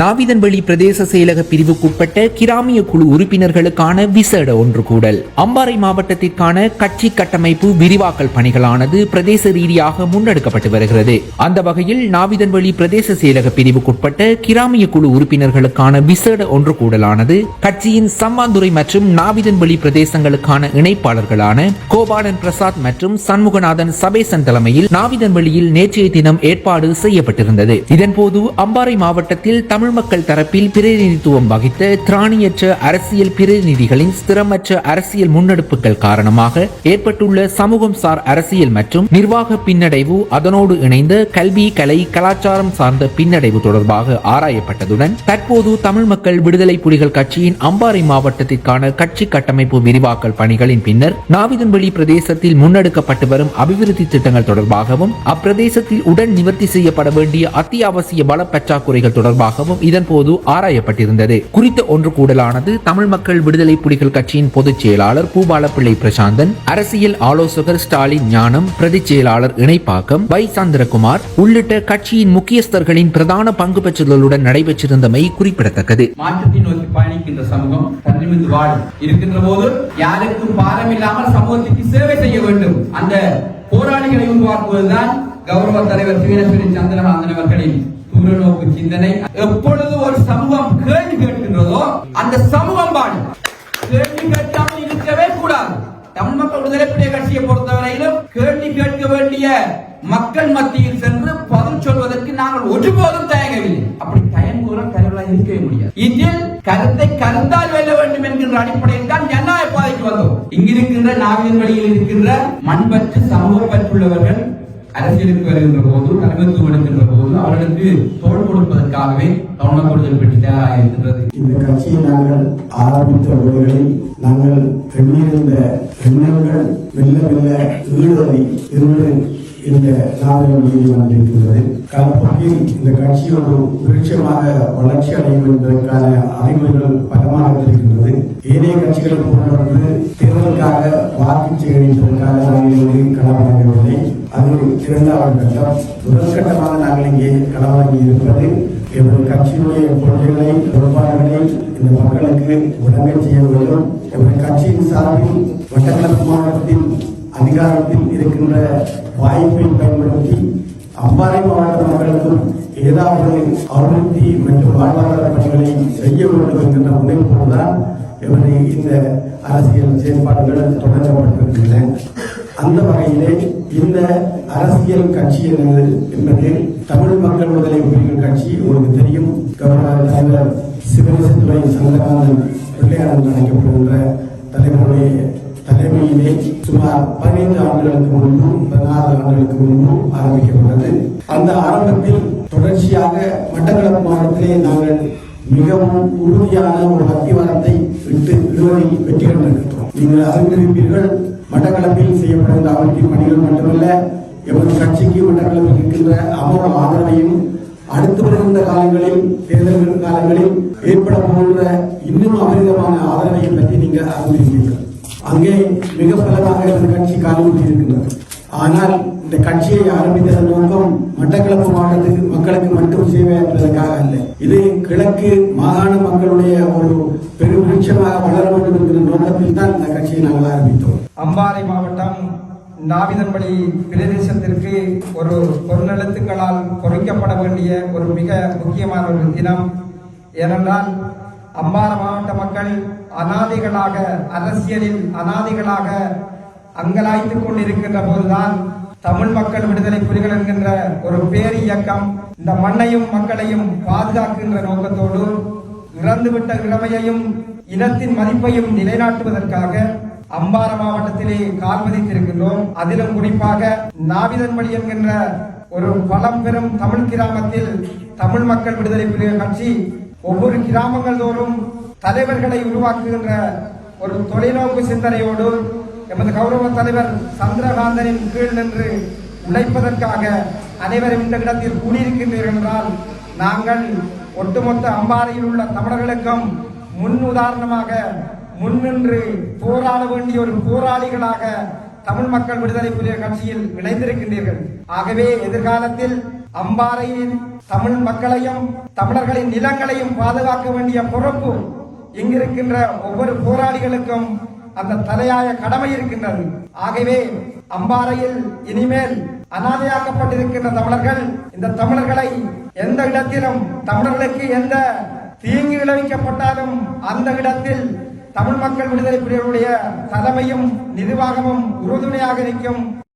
நாவிதன்வெளி பிரதேச செயலக பிரிவுக்குட்பட்ட கிராமிய குழு உறுப்பினர்களுக்கான விசேட ஒன்று கூடல் அம்பாறை மாவட்டத்திற்கான கட்சி கட்டமைப்பு விரிவாக்கல் பணிகளானது பிரதேச ரீதியாக முன்னெடுக்கப்பட்டு வருகிறது. அந்த வகையில் நாவிதன்வெளி பிரதேச செயலக பிரிவுக்குட்பட்ட கிராமிய குழு உறுப்பினர்களுக்கான விசேட ஒன்று கூடலானது கட்சியின் சம்மாந்துறை மற்றும் நாவிதன்வெளி பிரதேசங்களுக்கான இணைப்பாளர்களான கோபாலன் பிரசாத் மற்றும் சண்முகநாதன் சபேசன் தலைமையில் நாவிதன்வெளியில் நேற்றைய தினம் ஏற்பாடு செய்யப்பட்டிருந்தது. இதன்போது அம்பாறை மாவட்டத்தில் தமிழ் தமிழ் மக்கள் தரப்பில் பிரதிநிதித்துவம் வகித்த திராணியற்ற அரசியல் பிரதிநிதிகளின் ஸ்திரமற்ற அரசியல் முன்னெடுப்புகள் காரணமாக ஏற்பட்டுள்ள சமூகம் சார் அரசியல் மற்றும் நிர்வாக பின்னடைவு அதனோடு இணைந்த கல்வி கலை கலாச்சாரம் சார்ந்த பின்னடைவு தொடர்பாக ஆராயப்பட்டதுடன் தற்போது தமிழ் மக்கள் விடுதலை புலிகள் கட்சியின் அம்பாறை மாவட்டத்திற்கான கட்சி கட்டமைப்பு விரிவாக்கல் பணிகளின் பின்னர் நாவிதன்வெளி பிரதேசத்தில் முன்னெடுக்கப்பட்டு வரும் அபிவிருத்தி திட்டங்கள் தொடர்பாகவும் அப்பிரதேசத்தில் உடன் நிவர்த்தி செய்யப்பட வேண்டிய அத்தியாவசிய பல பற்றாக்குறைகள் தொடர்பாகவும் இதன்போது ஆராயப்பட்டிருந்தது. குறித்த ஒன்று கூடலானது தமிழ் மக்கள் விடுதலை புலிகள் கட்சியின் பொதுச் செயலாளர் பூபாலப்பிள்ளை பிரசாந்தன் அரசியல் ஆலோசகர் ஸ்டாலின் ஞானம் பிரதி செயலாளர் இணைப்பாக்கம் வை சந்திரகுமார் உள்ளிட்ட கட்சியின் முக்கியஸ்தர்களின் பிரதான பங்கு பெற்றுதலுடன் நடைபெற்றிருந்தமை குறிப்பிடத்தக்கது. மாற்றத்தை நோக்கி பயணிக்கின்ற சமூகம் தன்னிமிந்து வாழும். இருக்கின்ற போது யாருக்கும் பாரம் இல்லாமல் சமூகத்திற்கு சேவை செய்ய வேண்டும். அந்த போராளிகளை உருவாக்குவதுதான் கௌரவ தலைவர் வீரஸ்வரி சந்திரகாந்தன் அவர்களின் புறநோக்கு சிந்தனை. எப்பொழுது ஒரு சமூகம் கேள்வி கேட்கின்றதோ அந்த சமூகம் பாடு. கேள்வி கேட்காமல் இருக்கவே கூடாது. தமிழ் மக்கள் கட்சியை பொறுத்தவரையிலும் கேள்வி கேட்க வேண்டிய மக்கள் மத்தியில் சென்று பதில் சொல்வதற்கு நாங்கள் ஒருபோதும் தயங்கவில்லை. அப்படி தயங்குவதால் தலைவர்களாக இருக்கவே முடியாது. இதில் கருத்தை கருத்தால் வெல்ல வேண்டும் என்கின்ற அடிப்படையில் தான் ஜனநாயக பாதைக்கு வந்தோம். இங்கிருக்கின்ற நாவின் வழியில் இருக்கின்ற மண்பற்று சமூக பற்றுள்ளவர்கள் அரசியலுக்கு வருகின்ற போது தலைமைத்துவம் எடுக்கின்ற போது அவர்களுக்கு தோல் கொடுப்பதற்காகவே கவனம் கொடுத்தல் இருக்கின்றது. இந்த கட்சியை நாங்கள் ஆரம்பித்த வேளைகளில் நாங்கள் எண்ணியிருந்த எண்ணங்கள் மெல்ல மெல்ல ஈடுவதை இருந்து இந்த நாவல் நீதிமன்றிருக்கின்றது காலப்போக்கில் இந்த கட்சி ஒரு விருட்சமாக வளர்ச்சி அடையும் என்பதற்கான அறிவுரைகள் பலமாக இருக்கின்றது. ஏனைய கட்சிகளை போன்றவர்கள் தேர்தலுக்காக வாக்கு சேகரிப்பதற்காக நாங்கள் இங்கே களமிறங்கவில்லை. அது இரண்டாவது கட்டம். முதல் கட்டமாக நாங்கள் இங்கே களமிறங்கி இருப்பது எமது கட்சியினுடைய கொள்கைகளை பொறுப்பாளர்களை இந்த மக்களுக்கு விளங்க செய்ய வேண்டும். எமது கட்சியின் சார்பில் வட்டக்கிழக்கு மாவட்டத்தின் அதிகாரத்தில் இருக்கின்ற வாய்ப்பை பயன்படுத்தி அம்பாறை மாவட்ட மக்களுக்கும் ஏதாவது அபிவிருத்தி மற்றும் வாழ்வாதார பணிகளை செய்ய வேண்டும் என்கின்ற முனைப்போடுதான் இவரை இந்த அரசியல் செயல்பாடுகள் தொடங்கப்பட்டிருக்கின்றன. அந்த வகையிலே இந்த அரசியல் கட்சி என்பது என்பது தமிழ் மக்கள் விடுதலை புலிகள் கட்சி உங்களுக்கு தெரியும். கௌரவ தலைவர் சிவனேசத்துறை சந்திரகாந்தன் பிள்ளையாளர் அழைக்கப்படுகின்ற தலைவருடைய தலைமையிலே சுமார் பதினைந்து ஆண்டுகளுக்கு முன்பு பதினாறு ஆண்டுகளுக்கு முன்பு ஆரம்பிக்கப்பட்டது. அந்த ஆரம்பத்தில் தொடர்ச்சியாக மட்டக்களப்பு மாவட்டத்திலே நாங்கள் மிகவும் உறுதியான ஒரு அத்திவாரத்தை விட்டு இடுவதில் வெற்றி கண்டிருக்கிறோம் நீங்கள் அறிந்திருப்பீர்கள் மட்டக்களப்பில் செய்யப்படுகின்ற அபிவிருத்தி பணிகள் மட்டுமல்ல எமது கட்சிக்கு மட்டக்களப்பில் இருக்கின்ற அமர ஆதரவையும் அடுத்து வருகின்ற காலங்களில் தேர்தல்கள் காலங்களில் ஏற்பட போகின்ற இன்னும் அபரிதமான ஆதரவை பற்றி நீங்கள் அறிந்திருப்பீர்கள். அங்கே மிக பலமாக இந்த கட்சி காலூட்டி இருக்கின்றது ஆனால் இந்த கட்சியை ஆரம்பித்ததன் நோக்கம் மட்டக்களப்பு மாவட்டத்துக்கு மக்களுக்கு மட்டும் சேவை என்பதற்காக அல்ல. இது கிழக்கு மாகாண மக்களுடைய ஒரு பெரும் விருட்சமாக வளர வேண்டும் என்கிற நோக்கத்தில் தான் இந்த கட்சியை நாங்கள் ஆரம்பித்தோம். அம்பாறை மாவட்டம் நாவிதன்படி பிரதேசத்திற்கு ஒரு பொருளெழுத்துக்களால் பொறிக்கப்பட வேண்டிய ஒரு மிக முக்கியமான ஒரு தினம். ஏனென்றால் அம்பாறை மாவட்ட மக்கள் அனாதைகளாக அரசியலில் அனாதைகளாக அங்கலாய்த்துக் கொண்டிருக்கின்ற போதுதான் தமிழ் மக்கள் விடுதலை புலிகள் என்கின்ற ஒரு பேர் இயக்கம் இந்த மண்ணையும் மக்களையும் பாதுகாக்கின்ற நோக்கத்தோடு இறந்துவிட்ட இளமையையும் இனத்தின் மதிப்பையும் நிலைநாட்டுவதற்காக அம்பார மாவட்டத்திலே கால் பதித்திருக்கின்றோம் அதிலும் குறிப்பாக நாவிதன்படி என்கின்ற ஒரு பலம் பெறும் தமிழ் கிராமத்தில் தமிழ் மக்கள் விடுதலை புலிகள் கட்சி ஒவ்வொரு கிராமங்கள் தோறும் தலைவர்களை உருவாக்குகின்ற ஒரு தொலைநோக்கு சிந்தனையோடு எமது கௌரவ தலைவர் சந்திரகாந்தனின் கீழ் நின்று உழைப்பதற்காக அனைவரும் இந்த இடத்தில் கூடியிருக்கின்றீர்கள் என்றால் நாங்கள் ஒட்டுமொத்த அம்பாறையில் உள்ள தமிழர்களுக்கும் முன் உதாரணமாக முன்னின்று போராட வேண்டிய ஒரு போராளிகளாக தமிழ் மக்கள் விடுதலை புலிகள் கட்சியில் இணைந்திருக்கின்றீர்கள். ஆகவே எதிர்காலத்தில் அம்பாறையில் தமிழ் மக்களையும் தமிழர்களின் நிலங்களையும் பாதுகாக்க வேண்டிய பொறுப்பு இங்கிருக்கின்ற ஒவ்வொரு போராளிகளுக்கும் அந்த தலையாய கடமை இருக்கின்றது. ஆகவே அம்பாறையில் இனிமேல் அனாதையாக்கப்பட்டிருக்கின்ற தமிழர்கள் இந்த தமிழர்களை எந்த இடத்திலும் தமிழர்களுக்கு எந்த தீங்கு விளைவிக்கப்பட்டாலும் அந்த இடத்தில் தமிழ் மக்கள் விடுதலை புலிகளுடைய தலைமையும் நிர்வாகமும் உறுதுணையாக நிற்கும்